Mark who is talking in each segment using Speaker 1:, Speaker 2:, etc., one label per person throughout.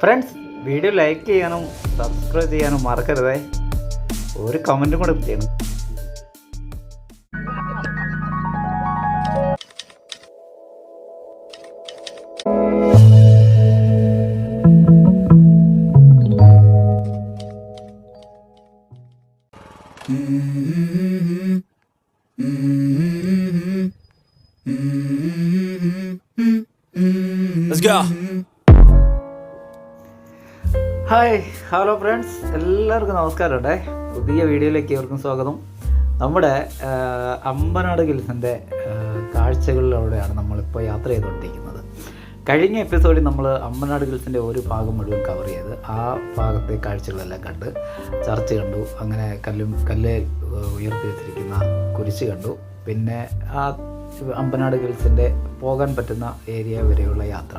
Speaker 1: Friends video like ചെയ്യാനും subscribe ചെയ്യാനും മറക്കരുതേ ഒരു കമന്റും കൂടെ ചെയ്യണം
Speaker 2: Let's go.
Speaker 1: ഹലോ ഫ്രണ്ട്സ് എല്ലാവർക്കും നമസ്കാരം ഉണ്ടേ പുതിയ വീഡിയോയിലേക്ക് ഏവർക്കും സ്വാഗതം. നമ്മുടെ അമ്പനാട് ഹിൽസിന്റെ കാഴ്ചകളിലൂടെയാണ് നമ്മളിപ്പോൾ യാത്ര ചെയ്തുകൊണ്ടിരിക്കുന്നത്. കഴിഞ്ഞ എപ്പിസോഡിൽ നമ്മൾ അമ്പനാട് ഹിൽസിന്റെ ഒരു ഭാഗം മുഴുവൻ കവർ ചെയ്ത് ആ ഭാഗത്തെ കാഴ്ചകളെല്ലാം കണ്ട് ചർച്ച കണ്ടു. അങ്ങനെ കല്ലും കല്ല് ഉയർത്തി വെച്ചിരിക്കുന്ന കുരിശ് കണ്ടു. പിന്നെ ആ അമ്പനാട് ഹിൽസിന്റെ പോകാൻ പറ്റുന്ന ഏരിയ വരെയുള്ള യാത്ര.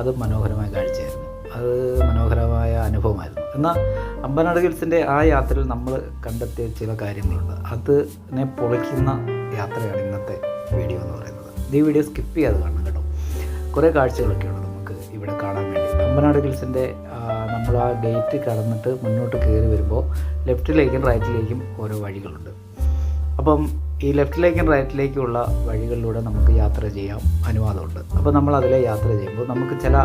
Speaker 1: അത് മനോഹരമായ കാഴ്ചയായിരുന്നു. അത് മനോഹരമായ അനുഭവമായിരുന്നു. എന്നാൽ അമ്പനാട് ഹിൽസിന്റെ ആ യാത്രയിൽ നമ്മൾ കണ്ടെത്തിയ ചില കാര്യങ്ങളുണ്ട്. അതിനെ പൊളിക്കുന്ന യാത്രയാണ് ഇന്നത്തെ വീഡിയോ എന്ന് പറയുന്നത്. ഈ വീഡിയോ സ്കിപ്പ് ചെയ്യാതെ കാണണം കേട്ടോ. കുറേ കാഴ്ചകളൊക്കെയാണ് നമുക്ക് ഇവിടെ കാണാൻ വേണ്ടി. അമ്പനാട് ഹിൽസിന്റെ നമ്മൾ ആ ഗേറ്റ് കടന്നിട്ട് മുന്നോട്ട് കയറി വരുമ്പോൾ ലെഫ്റ്റിലേക്കും റൈറ്റിലേക്കും ഓരോ വഴികളുണ്ട്. അപ്പം ഈ ലെഫ്റ്റിലേക്കും റൈറ്റിലേക്കുമുള്ള വഴികളിലൂടെ നമുക്ക് യാത്ര ചെയ്യാം. അനുവാദമുണ്ട്. അപ്പോൾ നമ്മൾ അതിലെ യാത്ര ചെയ്യുമ്പോൾ നമുക്ക് ചില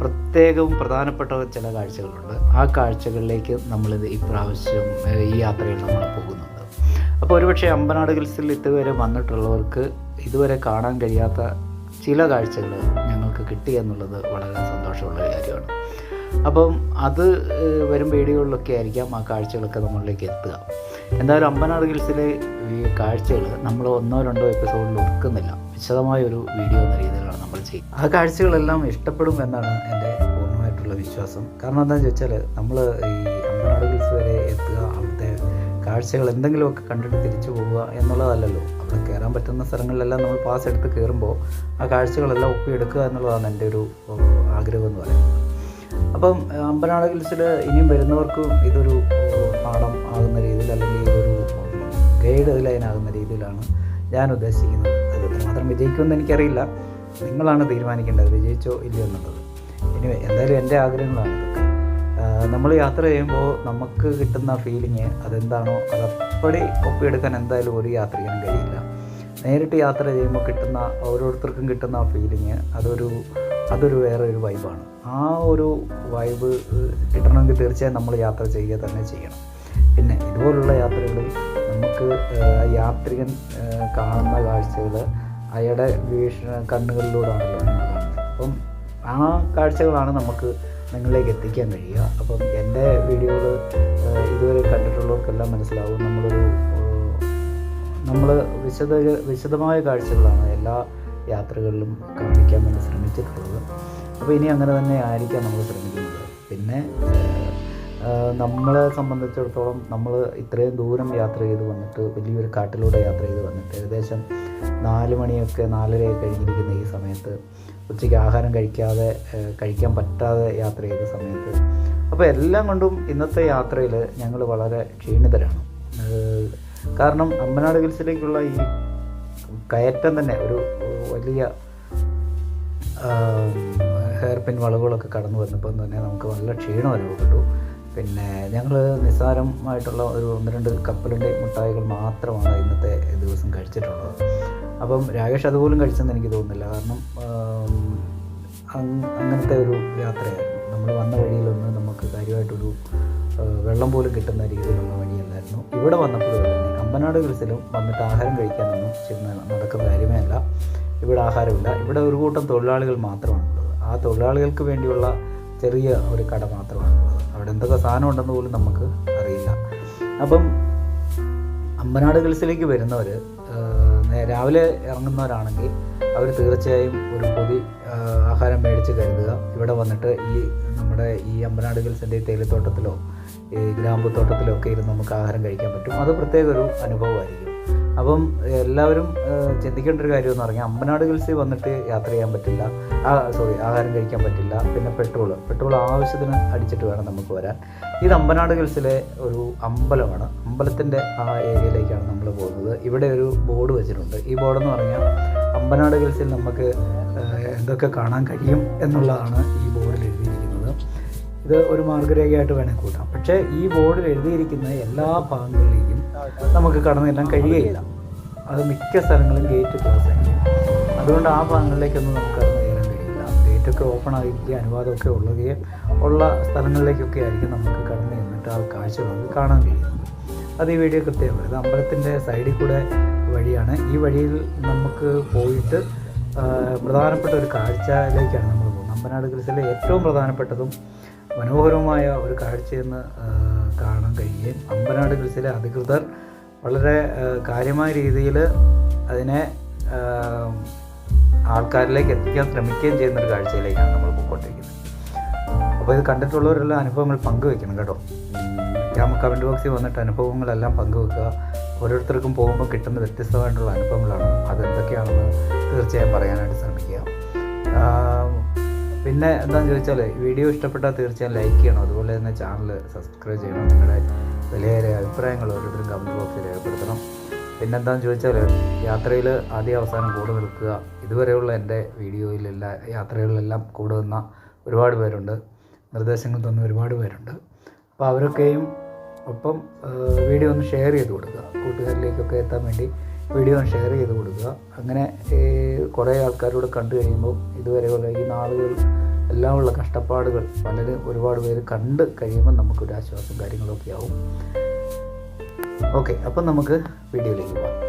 Speaker 1: പ്രത്യേകവും പ്രധാനപ്പെട്ട ചില കാഴ്ചകളുണ്ട്. ആ കാഴ്ചകളിലേക്ക് നമ്മളിത് ഇപ്രാവശ്യം ഈ യാത്രയിൽ നമ്മൾ പോകുന്നുണ്ട്. അപ്പോൾ ഒരുപക്ഷെ അമ്പനാട് ഹിൽസിൽ ഇതുവരെ വന്നിട്ടുള്ളവർക്ക് ഇതുവരെ കാണാൻ കഴിയാത്ത ചില കാഴ്ചകൾ ഞങ്ങൾക്ക് കിട്ടി എന്നുള്ളത് വളരെ സന്തോഷമുള്ള കാര്യമാണ്. അപ്പം അത് വരും വീഡിയോകളിലൊക്കെ ആയിരിക്കാം ആ കാഴ്ചകളൊക്കെ നമ്മളിലേക്ക് എത്തുക. എന്തായാലും അമ്പനാട് ഹിൽസിലെ ഈ കാഴ്ചകൾ നമ്മൾ ഒന്നോ രണ്ടോ എപ്പിസോഡിൽ ഒതുക്കുന്നില്ല. വിശദമായ ഒരു വീഡിയോ എന്ന രീതിയിലാണ് നമ്മൾ ചെയ്യുന്നത്. ആ കാഴ്ചകളെല്ലാം ഇഷ്ടപ്പെടും എന്നാണ് എന്റെ പൂർണമായിട്ടുള്ള വിശ്വാസം. കാരണം എന്താണെന്ന് ചോദിച്ചാൽ നമ്മൾ ഈ അമ്പനാട് ഹിൽസ് വരെ എത്തുക അവിടുത്തെ കാഴ്ചകൾ എന്തെങ്കിലുമൊക്കെ കണ്ടിട്ട് തിരിച്ചു പോവുക എന്നുള്ളതല്ലല്ലോ. അവിടെ കയറാൻ പറ്റുന്ന സ്ഥലങ്ങളിലെല്ലാം നമ്മൾ പാസ് എടുത്ത് കയറുമ്പോൾ ആ കാഴ്ചകളെല്ലാം ഒപ്പിയെടുക്കുക എന്നുള്ളതാണ് എന്റെ ഒരു ആഗ്രഹം എന്ന് പറയുന്നത്. അപ്പം അമ്പനാട് ഹിൽസിൽ ഇനിയും വരുന്നവർക്കും ഇതൊരു പാഠം ഗൈഡ് ലൈൻ ആകുന്ന രീതിയിലാണ് ഞാൻ ഉദ്ദേശിക്കുന്നത്. അത് എത്രമാത്രം വിജയിക്കുമെന്ന് എനിക്കറിയില്ല. നിങ്ങളാണ് തീരുമാനിക്കേണ്ടത് വിജയിച്ചോ ഇല്ലയോ എന്നുള്ളത്. ഇനി എന്തായാലും എന്റെ ആഗ്രഹങ്ങളാണ് ഇതൊക്കെ. നമ്മൾ യാത്ര ചെയ്യുമ്പോൾ നമുക്ക് കിട്ടുന്ന ഫീലിങ് അതെന്താണോ അതപ്പടി ഒപ്പിയെടുക്കാൻ എന്തായാലും ഒരു യാത്രികനും കഴിയില്ല. നേരിട്ട് യാത്ര ചെയ്യുമ്പോൾ കിട്ടുന്ന ഓരോരുത്തർക്കും കിട്ടുന്ന ആ ഫീലിങ് അതൊരു അതൊരു വേറെ ഒരു വൈബാണ് ആ ഒരു വൈബ് കിട്ടണമെങ്കിൽ തീർച്ചയായും നമ്മൾ യാത്ര ചെയ്യുക തന്നെ ചെയ്യണം. പിന്നെ ഇതുപോലുള്ള യാത്രകളിൽ നമുക്ക് യാത്രികൻ കാണുന്ന കാഴ്ചകൾ അയാളുടെ വീക്ഷണ കണ്ണുകളിലൂടെയാണല്ലോ നമ്മൾ കാണുന്നത്. അപ്പം ആ കാഴ്ചകളാണ് നമുക്ക് നിങ്ങളിലേക്ക് എത്തിക്കാൻ കഴിയുക. അപ്പം എന്റെ വീഡിയോകൾ ഇതുവരെ കണ്ടിട്ടുള്ളവർക്കെല്ലാം മനസ്സിലാവും. നമ്മളൊരു നമ്മൾ വിശദ വിശദമായ കാഴ്ചകളാണ് എല്ലാ യാത്രകളിലും കാണിക്കാൻ വേണ്ടി ശ്രമിച്ചിട്ടുള്ളത്. അപ്പോൾ ഇനി അങ്ങനെ തന്നെ ആയിരിക്കാം നമ്മൾ ശ്രമിക്കുന്നത്. പിന്നെ നമ്മളെ സംബന്ധിച്ചിടത്തോളം നമ്മൾ ഇത്രയും ദൂരം യാത്ര ചെയ്ത് വന്നിട്ട് വലിയൊരു കാട്ടിലൂടെ യാത്ര ചെയ്ത് വന്നിട്ട് ഏകദേശം നാല് മണിയൊക്കെ നാലരയൊക്കെ കഴിഞ്ഞിരിക്കുന്ന ഈ സമയത്ത് ഉച്ചയ്ക്ക് ആഹാരം കഴിക്കാതെ കഴിക്കാൻ പറ്റാതെ യാത്ര ചെയ്ത സമയത്ത് അപ്പോൾ എല്ലാം കൊണ്ടും ഇന്നത്തെ യാത്രയിൽ ഞങ്ങൾ വളരെ ക്ഷീണിതരാണ്. കാരണം അമ്പനാട് ഹിൽസിലേക്കുള്ള ഈ കയറ്റം തന്നെ ഒരു വലിയ ഹെയർ പിൻ വളവുകളൊക്കെ കടന്നു വന്നപ്പം തന്നെ നമുക്ക് നല്ല ക്ഷീണം അനുഭവപ്പെട്ടു. പിന്നെ ഞങ്ങൾ നിസ്സാരമായിട്ടുള്ള ഒരു ഒന്ന് രണ്ട് കപ്പലിന്റെ മുട്ടായികൾ മാത്രമാണ് ഇന്നത്തെ ദിവസം കഴിച്ചിട്ടുള്ളത്. അപ്പം രാകേഷ് അതുപോലും കഴിച്ചെന്ന് എനിക്ക് തോന്നുന്നില്ല. കാരണം അങ്ങനത്തെ ഒരു യാത്രയായിരുന്നു. നമ്മൾ വന്ന വഴിയിലൊന്ന് നമുക്ക് കാര്യമായിട്ടൊരു വെള്ളം പോലും കിട്ടുന്ന രീതിയിലുള്ള വഴിയല്ലായിരുന്നു. ഇവിടെ വന്നപ്പോൾ തന്നെ. അമ്പനാട് ഹിൽസിലും വന്നിട്ട് ആഹാരം കഴിക്കാനൊന്നും ചെന്ന് നടക്കുന്ന കാര്യമേ അല്ല. ഇവിടെ ആഹാരമില്ല. ഇവിടെ ഒരു കൂട്ടം തൊഴിലാളികൾ മാത്രമാണുള്ളത്. ആ തൊഴിലാളികൾക്ക് വേണ്ടിയുള്ള ചെറിയ ഒരു കട മാത്രമാണുള്ളത്. അവിടെ എന്തൊക്കെ സാധനം ഉണ്ടെന്ന് പോലും നമുക്ക് അറിയില്ല. അപ്പം അമ്പനാട് ഹിൽസിലേക്ക് വരുന്നവർ രാവിലെ ഇറങ്ങുന്നവരാണെങ്കിൽ അവർ തീർച്ചയായും ഒരു പൊതി ആഹാരം മേടിച്ച് കരുതുക. ഇവിടെ വന്നിട്ട് ഈ നമ്മുടെ ഈ അമ്പനാട് ഹിൽസിന്റെ തേയിലത്തോട്ടത്തിലോ ഈ ഗ്രാമ്പുത്തോട്ടത്തിലോ ഒക്കെ ഇരുന്ന് നമുക്ക് ആഹാരം കഴിക്കാൻ പറ്റും. അത് പ്രത്യേക ഒരു അനുഭവമായിരിക്കും. അപ്പം എല്ലാവരും ചിന്തിക്കേണ്ട ഒരു കാര്യം എന്ന് പറഞ്ഞാൽ അമ്പനാട് ഹിൽസിൽ വന്നിട്ട് യാത്ര ചെയ്യാൻ പറ്റില്ല. ആ സോറി ആഹാരം കഴിക്കാൻ പറ്റില്ല. പിന്നെ പെട്രോൾ പെട്രോൾ ആവശ്യത്തിന് അടിച്ചിട്ട് വേണം നമുക്ക് വരാൻ. ഇത് അമ്പനാട് ഹിൽസിലെ ഒരു അമ്പലമാണ്. അമ്പലത്തിന്റെ ആ ഏരിയയിലേക്കാണ് നമ്മൾ പോകുന്നത്. ഇവിടെ ഒരു ബോർഡ് വെച്ചിട്ടുണ്ട്. ഈ ബോർഡെന്ന് പറഞ്ഞാൽ അമ്പനാട് ഹിൽസിൽ നമുക്ക് എന്തൊക്കെ കാണാൻ കഴിയും എന്നുള്ളതാണ് ഈ ബോർഡിൽ എഴുതിയിരിക്കുന്നത്. ഇത് ഒരു മാർഗരേഖയായിട്ട് വേണമെങ്കിൽ കൂട്ടാം. പക്ഷേ ഈ ബോർഡിൽ എഴുതിയിരിക്കുന്ന എല്ലാ ഭാഗങ്ങളിലേക്കും നമുക്ക് കടന്നു ചെല്ലാൻ കഴിയുകയില്ല. അത് മിക്ക സ്ഥലങ്ങളും ഗേറ്റ് ക്ലോസ് ആയിരിക്കും അതുകൊണ്ട് ആ ഭാഗങ്ങളിലേക്കൊന്നും നമുക്ക് കടന്നു കയറാൻ കഴിയില്ല. ഗേറ്റൊക്കെ ഓപ്പൺ ആയിരിക്കുക അനുവാദമൊക്കെ ഉള്ളുകയും ഉള്ള സ്ഥലങ്ങളിലേക്കൊക്കെ ആയിരിക്കും നമുക്ക് കടന്നു ചെന്നിട്ട് ആ കാഴ്ച നമുക്ക് കാണാൻ കഴിയുന്നത്. അത് ഈ വീഡിയോ കൃത്യമാണ് ഇത് അമ്പലത്തിന്റെ സൈഡിൽ കൂടെ വഴിയാണ്. ഈ വഴിയിൽ നമുക്ക് പോയിട്ട് പ്രധാനപ്പെട്ട ഒരു കാഴ്ചയിലേക്കാണ് നമ്മൾ പോകുന്നത്. അമ്പനാട് ഹിൽസിലെ ഏറ്റവും പ്രധാനപ്പെട്ടതും മനോഹരമായ ഒരു കാഴ്ചയെന്ന് കാണാൻ കഴിയുകയും അമ്പനാട് ഹിൽസിലെ അധികൃതർ വളരെ കാര്യമായ രീതിയിൽ അതിനെ ആൾക്കാരിലേക്ക് എത്തിക്കാൻ ശ്രമിക്കുകയും ചെയ്യുന്ന ഒരു കാഴ്ചയിലേക്കാണ് നമ്മൾ പോയിക്കൊണ്ടിരിക്കുന്നത്. അപ്പോൾ ഇത് കണ്ടിട്ടുള്ളവരെല്ലാം അനുഭവങ്ങൾ പങ്കുവെക്കണം കേട്ടോ. ഞാൻ കമന്റ് ബോക്സിൽ വന്നിട്ട് അനുഭവങ്ങളെല്ലാം പങ്കുവെക്കുക ഓരോരുത്തർക്കും പോകുമ്പോൾ കിട്ടുന്ന വ്യത്യസ്തമായിട്ടുള്ള അനുഭവങ്ങളാണ്. അതെന്തൊക്കെയാണെന്ന് തീർച്ചയായും പറയാനായിട്ട് ശ്രമിക്കുക. പിന്നെ എന്താണെന്ന് ചോദിച്ചാൽ വീഡിയോ ഇഷ്ടപ്പെട്ടാൽ തീർച്ചയായും ലൈക്ക് ചെയ്യണം. അതുപോലെ തന്നെ ചാനൽ സബ്സ്ക്രൈബ് ചെയ്യണം. നിങ്ങളുടെ വിലയേറിയ അഭിപ്രായങ്ങൾ ഓരോരുത്തരും കമന്റ് ബോക്സിൽ രേഖപ്പെടുത്തണം. പിന്നെ എന്താണെന്ന് ചോദിച്ചാൽ യാത്രയിൽ ആദ്യ അവസാനം കൂടെ നിൽക്കുക. ഇതുവരെയുള്ള എന്റെ വീഡിയോയിലെല്ലാം യാത്രകളിലെല്ലാം കൂടെ നിന്ന ഒരുപാട് പേരുണ്ട്. നിർദ്ദേശങ്ങൾ തന്ന ഒരുപാട് പേരുണ്ട്. അപ്പോൾ അവരൊക്കെയും ഒപ്പം വീഡിയോ ഒന്ന് ഷെയർ ചെയ്ത് കൊടുക്കുക. കൂട്ടുകാരിലേക്കൊക്കെ എത്താൻ വേണ്ടി വീഡിയോ ഷെയർ ചെയ്ത് കൊടുക്കുക. അങ്ങനെ കുറേ ആൾക്കാരോട് കണ്ടു കഴിയുമ്പോൾ ഇതുവരെയുള്ള ഈ നാളുകൾ എല്ലാം ഉള്ള കഷ്ടപ്പാടുകൾ പലരും ഒരുപാട് പേര് കണ്ട് കഴിയുമ്പോൾ നമുക്കൊരു ആശ്വാസം കാര്യങ്ങളൊക്കെ ആവും. ഓക്കെ അപ്പം നമുക്ക് വീഡിയോയിലേക്ക് പോകാം.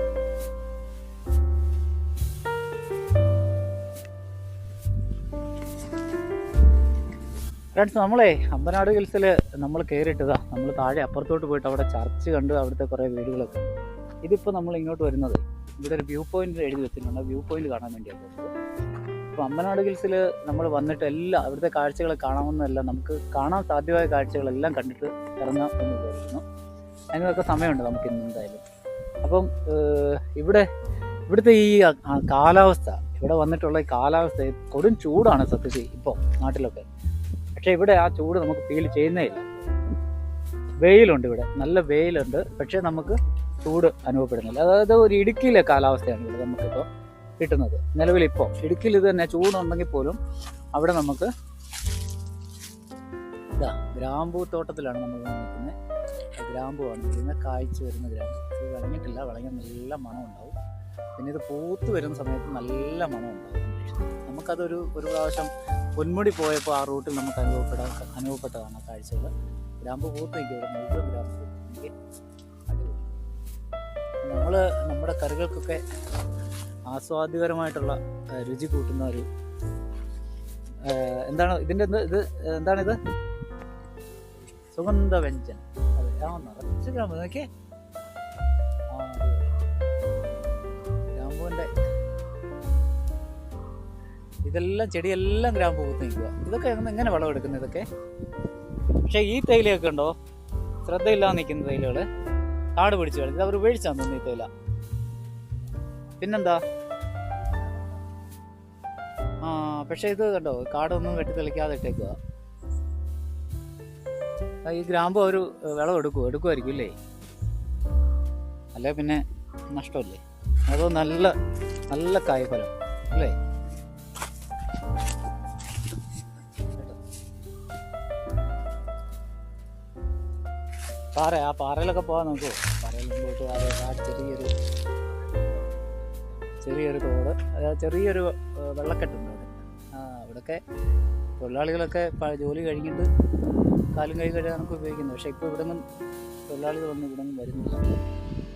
Speaker 1: ഫ്രണ്ട്സ് നമ്മളെ അമ്പനാട് ഹിൽസിൽ നമ്മൾ കയറിയിട്ടതാ. നമ്മൾ താഴെ അപ്പുറത്തോട്ട് പോയിട്ട് അവിടെ ചർച്ച് കണ്ട് അവിടുത്തെ കുറേ വീടുകളൊക്കെ ഇതിപ്പോൾ നമ്മൾ ഇങ്ങോട്ട് വരുന്നത് ഇവിടെ ഒരു വ്യൂ പോയിന്റ് എഴുതി വെച്ചിട്ടുണ്ട്. വ്യൂ പോയിന്റ് കാണാൻ വേണ്ടിയാണ് പോകുന്നത്. അപ്പോൾ അമ്പനാട് ഹിൽസിൽ നമ്മൾ വന്നിട്ട് എല്ലാം അവിടുത്തെ കാഴ്ചകൾ കാണാമെന്നല്ല നമുക്ക് കാണാൻ സാധ്യമായ കാഴ്ചകളെല്ലാം കണ്ടിട്ട് ഇറങ്ങാം എന്ന് വിചാരിക്കുന്നു. അതിനൊക്കെ സമയമുണ്ട് നമുക്ക് ഇന്ന് എന്തായാലും. അപ്പം ഇവിടെ ഇവിടുത്തെ ഈ കാലാവസ്ഥ ഇവിടെ വന്നിട്ടുള്ള ഈ കാലാവസ്ഥ കൊടും ചൂടാണ് സത്യത്തിൽ ഇപ്പോൾ നാട്ടിലൊക്കെ. പക്ഷേ ഇവിടെ ആ ചൂട് നമുക്ക് ഫീൽ ചെയ്യുന്നേ ഇല്ല. വെയിലുണ്ട് ഇവിടെ നല്ല വെയിലുണ്ട്. പക്ഷേ നമുക്ക് ചൂട് അനുഭവപ്പെടുന്നില്ല. അതായത് ഒരു ഇടുക്കിയിലെ കാലാവസ്ഥയാണ് ഇവിടെ നമുക്കിപ്പോൾ കിട്ടുന്നത്. നിലവിൽ ഇപ്പോൾ ഇടുക്കിയിൽ ഇത് തന്നെ ചൂടുണ്ടെങ്കിൽ പോലും അവിടെ നമുക്ക് ഇതാ ഗ്രാമ്പൂ തോട്ടത്തിലാണ് നമ്മൾ നിൽക്കുന്നത്. ഗ്രാമ്പൂ ആണ് നിൽക്കുന്നത് കായ്ച്ചു വരുന്ന ഗ്രാമ്പൂ. ഇത് വിളഞ്ഞിട്ടില്ല വിളഞ്ഞ നല്ല മണം ഉണ്ടാവും. പിന്നെ ഇത് പൂത്ത് വരുന്ന സമയത്ത് നല്ല മണം ഉണ്ടാവും. നമുക്കതൊരു ഒരു പ്രാവശ്യം പൊന്മുടി പോയപ്പോൾ ആ റൂട്ടിൽ നമുക്ക് അനുഭവപ്പെടാൻ അനുഭവപ്പെട്ടതാണ് കാഴ്ചകൾ. ഗ്രാമ്പൂ പൂത്ത് നിൽക്കും ഗ്രാമ്പു നമ്മൾ നമ്മുടെ കറികൾക്കൊക്കെ ആസ്വാദ്യകരമായിട്ടുള്ള രുചി കൂട്ടുന്ന ഒരു എന്താണ് ഇതിന്റെ ഇത് എന്താണിത് സുഗന്ധ വ്യഞ്ജൻ അതെ ആ നിറച്ച് ഗ്രാമ്പ് നോക്കിയേ. അടിപൊളി. ഇതെല്ലാം ചെടിയെല്ലാം ഗ്രാമ്പ് പൂത്ത് നിൽക്കുക ഇതൊക്കെ എങ്ങനെ- വളം വിളവെടുക്കുന്നത് ഇതൊക്കെ? പക്ഷേ ഈ തേയിലയൊക്കെ ഉണ്ടോ? ശ്രദ്ധയില്ലാതെ നിൽക്കുന്ന തേയിലകൾ കാട് പിടിച്ച് കളഞ്ഞത് അവർ ഉപേക്ഷിച്ചാന്ന് തോന്നിയിട്ടില്ല പിന്നെന്താ? ആ പക്ഷേ ഇത് കണ്ടോ? കാടൊന്നും വെട്ടി തെളിക്കാതെ ഇട്ടേക്കുക ഈ ഗ്രാമ്പ് ഒരു വിളവ് എടുക്കുമോ എടുക്കുമായിരിക്കും ഇല്ലേ? അല്ലേ പിന്നെ നഷ്ടമല്ലേ? അതോ നല്ല നല്ല കായ്ഫലം അല്ലേ? പാറ ആ പാറയിലൊക്കെ പോകാൻ നോക്കൂ. പാറയിൽ പോയിട്ട് ആ ചെറിയൊരു ചെറിയൊരു തോട് അതായത് ചെറിയൊരു വെള്ളക്കെട്ടുണ്ട് അവിടെ. ആ അവിടെയൊക്കെ തൊഴിലാളികളൊക്കെ ജോലി കഴിഞ്ഞിട്ട് കാലും കൈ കഴുകാനൊക്കെ ഉപയോഗിക്കുന്നത് പക്ഷേ ഇപ്പോൾ ഇവിടെ നിന്നും വന്ന് ഇവിടെ നിന്നും വരുന്നില്ല.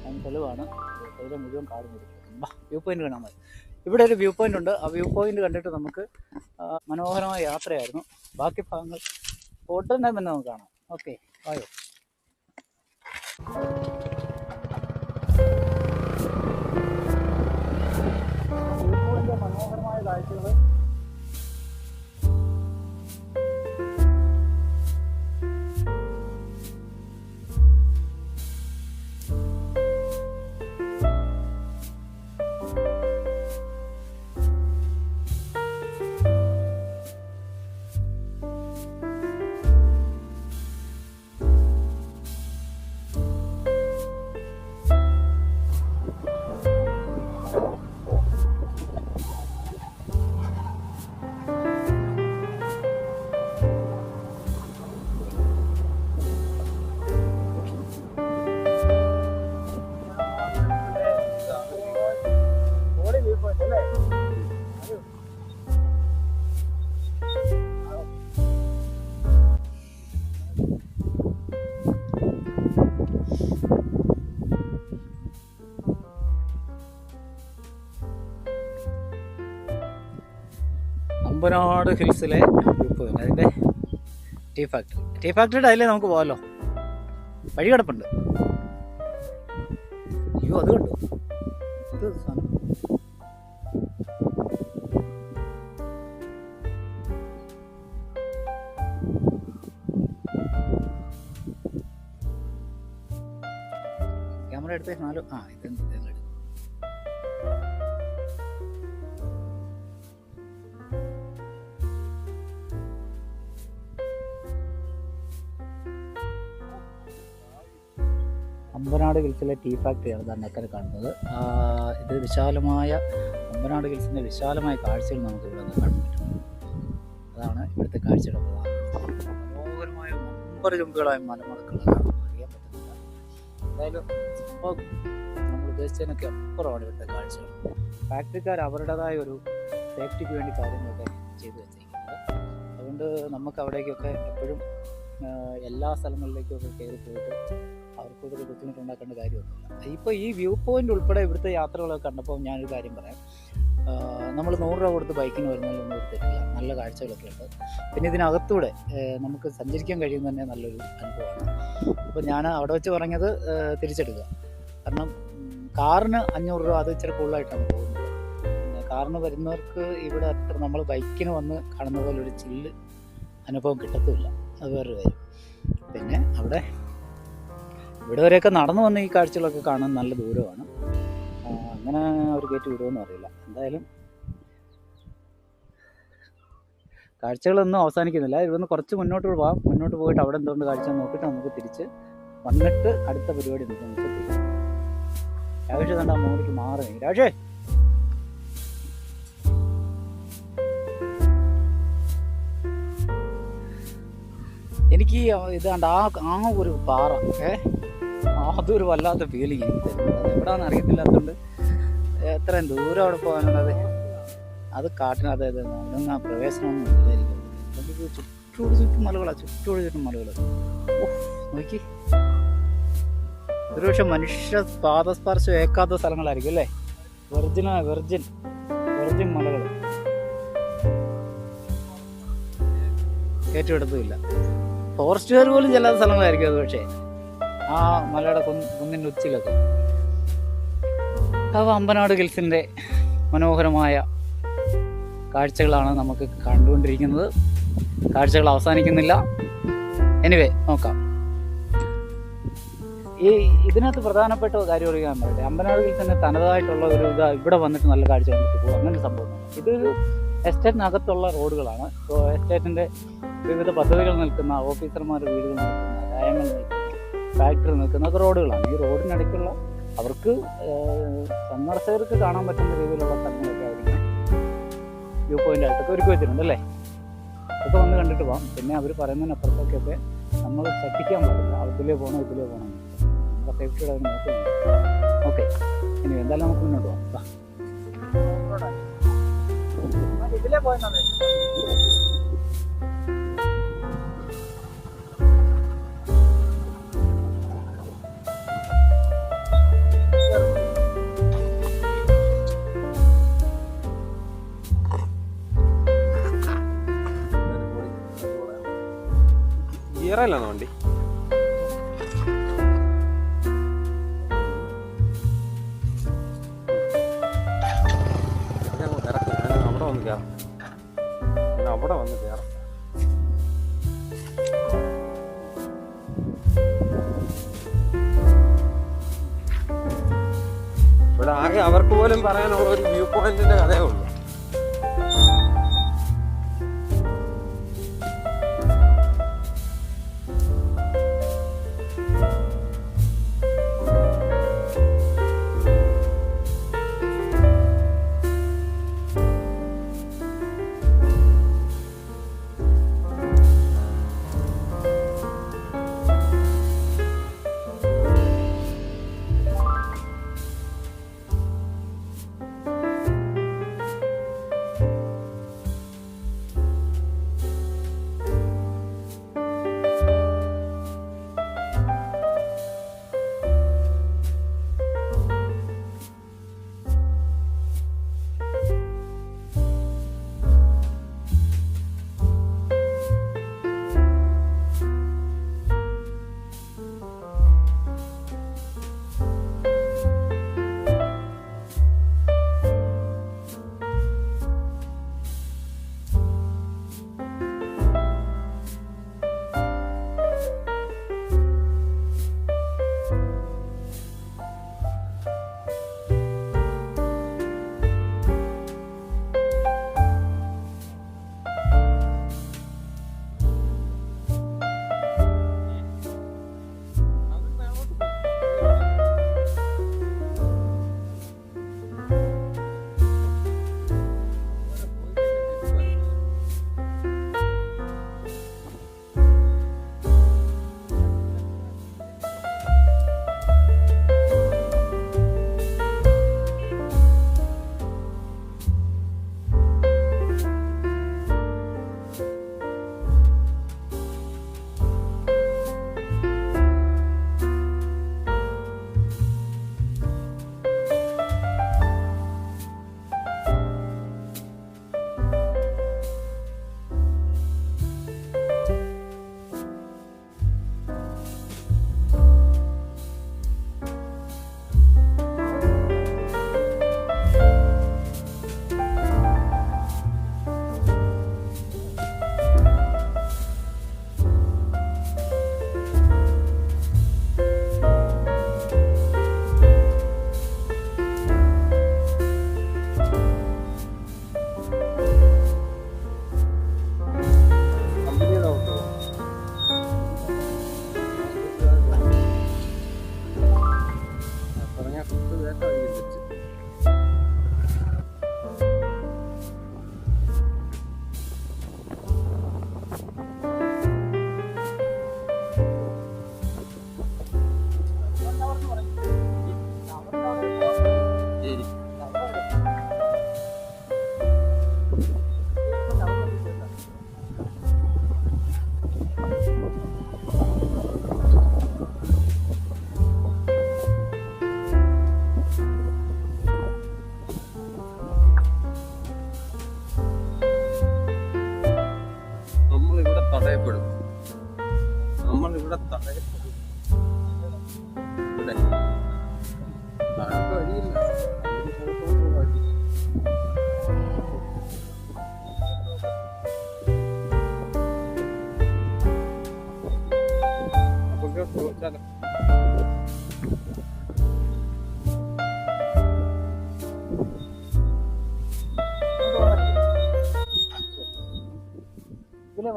Speaker 1: അതിന് തെളിവാണ്. തൊഴിലെ മുഴുവൻ കാടും വ്യൂ പോയിന്റ് കാണാൻ മതി ഇവിടെ ഒരു വ്യൂ പോയിന്റ് ഉണ്ട്. ആ വ്യൂ പോയിന്റ് കണ്ടിട്ട് നമുക്ക് മനോഹരമായ യാത്രയായിരുന്നു. ബാക്കി ഭാഗങ്ങൾ ഫോട്ടോ തന്നെ നമുക്ക് കാണാം. ഓക്കെ ആയോ മനോഹരമായ കാഴ്ചകൾ അമ്പനാട് ഹിൽസിലെ വ്യൂ അതിന്റെ ടീ ഫാക്ടറി ടീ ഫാക്ടറിയുടെ അതിലേ നമുക്ക് പോകാമല്ലോ വഴി കിടപ്പുണ്ട്. അയ്യോ അത് കണ്ടു? ഇത് ക്യാമറ എടുത്ത് നാലോ ആ ഇത് അമ്പനാട് ഹിൽസിലെ ടീ ഫാക്ടറിയാണ് ഇതാണ് അക്കരെ കാണുന്നത്. ഇത് വിശാലമായ അമ്പനാട് ഹിൽസിന്റെ വിശാലമായ കാഴ്ചകൾ നമുക്ക് ഇവിടെ നിന്ന് കാണാൻ പറ്റും അതാണ് ഇവിടുത്തെ കാഴ്ചയുടെ പ്രധാനം മനോഹരമായ മുമ്പർ ചുമ്പുകളായ മലമടക്കളാണ് അറിയാൻ പറ്റുന്നില്ല. എന്തായാലും നമ്മൾ ഉദ്ദേശിച്ചതിനൊക്കെ അപ്പുറമാണ് ഇവിടുത്തെ കാഴ്ചകൾ. ഫാക്ടറിക്കാർ അവരുടേതായ ഒരു സേഫ്റ്റിക്ക് വേണ്ടി കാര്യങ്ങളൊക്കെ ചെയ്തു വെച്ചിരിക്കുന്നത്. അതുകൊണ്ട് നമുക്ക് അവിടേക്കൊക്കെ എപ്പോഴും എല്ലാ സ്ഥലങ്ങളിലേക്കും ഒക്കെ കയറി പോയിട്ട് അവർക്കൊരു ബുദ്ധിമുട്ടുണ്ടാക്കേണ്ട കാര്യമൊന്നുമില്ല. ഇപ്പോൾ ഈ വ്യൂ പോയിന്റ് ഉൾപ്പെടെ ഇവിടുത്തെ യാത്രകളൊക്കെ കണ്ടപ്പോൾ ഞാനൊരു കാര്യം പറയാം. നമ്മൾ നൂറ് രൂപ കൊടുത്ത് ബൈക്കിന് വരുന്നതിലൊന്നും ഒരു തെറ്റില്ല. നല്ല കാഴ്ചകളൊക്കെ ഉണ്ട്. പിന്നെ ഇതിനകത്തൂടെ നമുക്ക് സഞ്ചരിക്കാൻ കഴിയുന്ന തന്നെ നല്ലൊരു അനുഭവമാണ്. അപ്പോൾ ഞാൻ അവിടെ വെച്ച് പറഞ്ഞത് തിരിച്ചെടുക്കുക. കാരണം കാറിന് അഞ്ഞൂറ് രൂപ അത് ഇച്ചിരി കൂടുതലായിട്ടാണ് പോകുന്നത്. കാറിന് വരുന്നവർക്ക് ഇവിടെ അത്ര നമ്മൾ ബൈക്കിന് വന്ന് കാണുന്ന പോലെ ഒരു ചില്ല് അനുഭവം കിട്ടത്തുമില്ല. അത് വേറൊരു കാര്യം. പിന്നെ അവിടെ ഇവിടെ വരെയൊക്കെ നടന്നു വന്ന് ഈ കാഴ്ചകളൊക്കെ കാണാൻ നല്ല ദൂരമാണ്. അങ്ങനെ അവർ കയറ്റി വിടുമെന്ന് അറിയില്ല. എന്തായാലും കാഴ്ചകളൊന്നും അവസാനിക്കുന്നില്ല. ഇവിടുന്ന് കുറച്ച് മുന്നോട്ട് പോകാം മുന്നോട്ട് പോയിട്ട് അവിടെ എന്തുകൊണ്ട് കാഴ്ച നോക്കിയിട്ട് നമുക്ക് തിരിച്ച് വന്നിട്ട് അടുത്ത പരിപാടി നമുക്ക് രാജേഷ് കണ്ടാ മോളിക്ക് മാറി രാജേ! എനിക്ക് ഇത് കണ്ട ആ ആ ഒരു പാറ ഏ? അതൊരു വല്ലാത്ത ഫീലിംഗ് എനിക്ക് തരുന്നത് എവിടാന്ന് അറിയത്തില്ലാത്തതുകൊണ്ട് എത്രയും ദൂരം അവിടെ പോകാനുള്ളത്? അത് കാട്ടിന് അതെ അതെ അവിടുന്ന് ആ പ്രവേശനമൊന്നും ഇല്ലായിരിക്കും. ചുറ്റോട് ചുറ്റും മലകളാണ് ചുറ്റോട് ചുറ്റും മലകൾ നോക്കി. ഒരുപക്ഷെ മനുഷ്യ പാദസ്പർശം ഏക്കാത്ത സ്ഥലങ്ങളായിരിക്കും അല്ലേ? വെർജിന വെർജിൻ വെർജിൻ മലകൾ ഏറ്റെടുത്തുമില്ല ഫോറസ്റ്റുകാർ പോലും ചെല്ലാത്ത സ്ഥലങ്ങളായിരിക്കും അത് പക്ഷേ. ആ മലയുടെ കുന്ന് കുന്നിന്റെ ഉച്ചിലൊക്കെ. അപ്പോൾ അമ്പനാട് ഹിൽസിന്റെ മനോഹരമായ കാഴ്ചകളാണ് നമുക്ക് കണ്ടുകൊണ്ടിരിക്കുന്നത്. കാഴ്ചകൾ അവസാനിക്കുന്നില്ല. എനിവേ നോക്കാം. ഈ ഇതിനകത്ത് പ്രധാനപ്പെട്ട കാര്യം അറിയാൻ പറയട്ടെ അമ്പനാട് തന്നെ തനതായിട്ടുള്ള ഒരു ഇത് ഇവിടെ വന്നിട്ട് നല്ല കാഴ്ച കണ്ടിട്ട് പോകും. അങ്ങനെ സംഭവം ഇതൊരു എസ്റ്റേറ്റിനകത്തുള്ള റോഡുകളാണ്. എസ്റ്റേറ്റിന്റെ വിവിധ പദ്ധതികൾ നിൽക്കുന്ന ഓഫീസർമാർ വീടുകൾ നിൽക്കുന്ന രായങ്ങൾ നിൽക്കുന്ന ഫാക്ടറി നിൽക്കുന്ന ഒക്കെ റോഡുകളാണ്. ഈ റോഡിനടുക്കുള്ള അവർക്ക് സന്ദർശകർക്ക് കാണാൻ പറ്റുന്ന രീതിയിലുള്ള സ്ഥലങ്ങളൊക്കെ ആയിരിക്കും. വ്യൂ പോയിന്റ് ആയിട്ടൊക്കെ ഒരുക്കി വെച്ചിട്ടുണ്ട് അല്ലേ? അതൊക്കെ വന്ന് കണ്ടിട്ട് പോകാം പിന്നെ അവർ പറയുന്നതിനപ്പുറത്തേക്കൊക്കെ നമ്മൾ ശ്രദ്ധിക്കാൻ പാടില്ല അതിലേ പോകണം ഇതിലേ പോകണം നമ്മുടെ സേഫ്റ്റിയുടെ അത് നോക്കുന്നുണ്ട് ഓക്കെ. ഇനി എന്തായാലും നമുക്ക് മുന്നോട്ട് പോകാം. ഇതിലേ പോയെന്നാണ്
Speaker 2: ഗിയറല്ലാണോ വണ്ടി? അവിടെ വന്ന് കയറാം. അവിടെ വന്ന് കയറാം. ഇവിടെ ആകെ അവർക്ക് പോലും പറയാനുള്ള ഒരു വ്യൂ പോയിന്റിന്റെ കഥയേ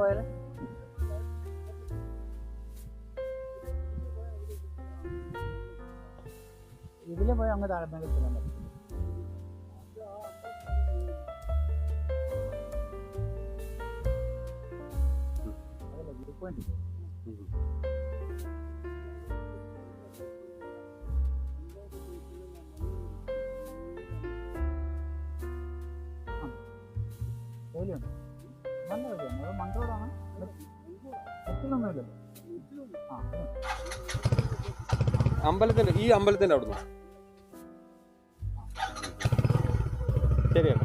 Speaker 1: പോയാലേ ഇതിലെ പോയി അങ്ങ് കിട്ടുന്നുണ്ട്
Speaker 2: അമ്പലത്തിന്റെ ഈ അമ്പലത്തിന്റെ അവിടുന്ന്. ശരിയാണ്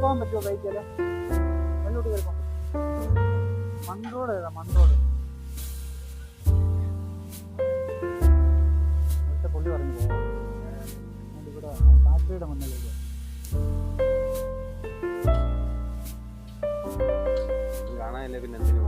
Speaker 1: പോകാൻ പറ്റുമോ ബൈക്കിൽ? വെള്ളോട്ട് കയറിപ്പോ മൺറോഡ് ഏതാ മൺറോഡ് പുള്ളി പറഞ്ഞു പോകാം ഇവിടെ ഫാക്ടറിയുടെ മുന്നിലേക്ക്
Speaker 2: കാണാനില്ല പിന്നെ എന്തിനു